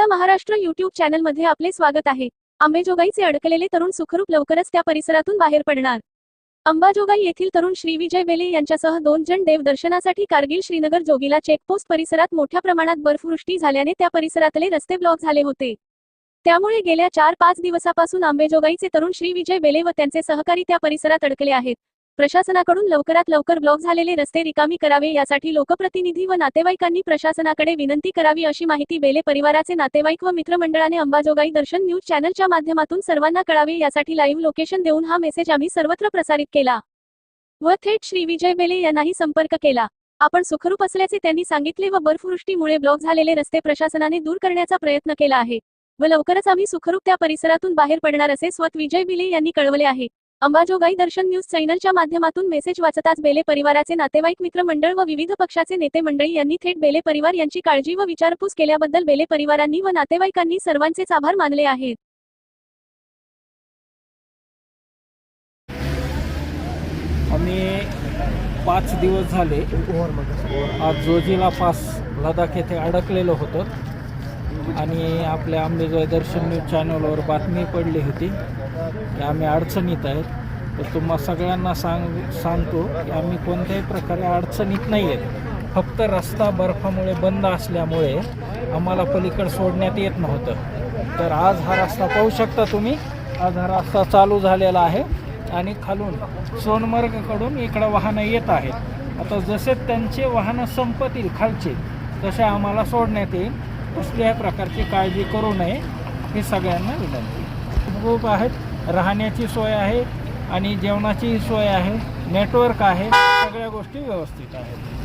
आपला महाराष्ट्र युट्यूब चॅनलमध्ये आपले स्वागत आहे. आंबेजोगाईचे अडकलेले तरुण सुखरूप लवकरच त्या परिसरातून बाहेर पडणार. अंबाजोगाई येथील तरुण श्री विजय बेले यांच्यासह दोन जण देवदर्शनासाठी कारगिल श्रीनगर जोगीला चेकपोस्ट परिसरात मोठ्या प्रमाणात बर्फवृष्टी झाल्याने त्या परिसरातले रस्ते ब्लॉक झाले होते. त्यामुळे गेल्या चार पाच दिवसापासून आंबेजोगाईचे तरुण श्री विजय बेले व त्यांचे सहकारी त्या परिसरात अडकले आहेत. प्रशासनाकडून लवकरात लवकर ब्लॉक झालेले रस्ते रिकामी करावे यासाठी लोकप्रतिनिधी व नातेवाईकांनी प्रशासनाकडे विनंती करावी अशी माहिती बेले परिवाराचे नातेवाईक व मित्रमंडळाने अंबाजोगाई दर्शन न्यूज चॅनलच्या माध्यमातून सर्वांना कळावे यासाठी लाईव्ह लोकेशन देऊन हा मेसेज आम्ही सर्वत्र प्रसारित केला. व थेट श्री विजय बेले यांनाही संपर्क केला. आपण सुखरूप असल्याचे त्यांनी सांगितले व बर्फवृष्टीमुळे ब्लॉक झालेले रस्ते प्रशासनाने दूर करण्याचा प्रयत्न केला आहे. व लवकरच आम्ही सुखरूप त्या परिसरातून बाहेर पडणार असे स्वत विजय बिले यांनी कळवले आहे. अंबाजोगाई दर्शन न्यूज चॅनलच्या माध्यमातून मेसेज वाचताच बेले परिवाराचे नातेवाईक मित्रमंडळ व विविध पक्षाचे नेते मंडळी यांनी थेट बेले परिवार यांची काळजी व विचारपूस केल्याबद्दल बेले परिवारांनी व नातेवाईकांनी सर्वांचेच आभार मानले आहेत. आम्ही पाच दिवस झाले. आज जोजिला पास लडाख येथे अडकलेलो होतो. आणि आपल्या आंबेजोगाई दर्शन न्यूज चॅनलवर बातमी पडली होती की आम्ही अडचणीत आहेत. तर तुम्हा सगळ्यांना सांग सांगतो की आम्ही कोणत्याही प्रकारे अडचणीत नाही आहेत. फक्त रस्ता बर्फामुळे बंद असल्यामुळे आम्हाला पलीकडे सोडण्यात येत नव्हतं. तर आज हा रस्ता पाहू शकता तुम्ही. आज हा रस्ता चालू झालेला आहे आणि खालून सोनमर्गकडून इकडं वाहनं येत आहेत. आता जसे त्यांचे वाहनं संपतील खालचे तसे आम्हाला सोडण्यात येईल. कुठल्याही प्रकारची काळजी करू नये हे सगळ्यांना विनंती. खूप आहेत. राहण्याची सोय आहे आणि जेवणाचीही सोय आहे. नेटवर्क आहे. सगळ्या गोष्टी व्यवस्थित आहेत.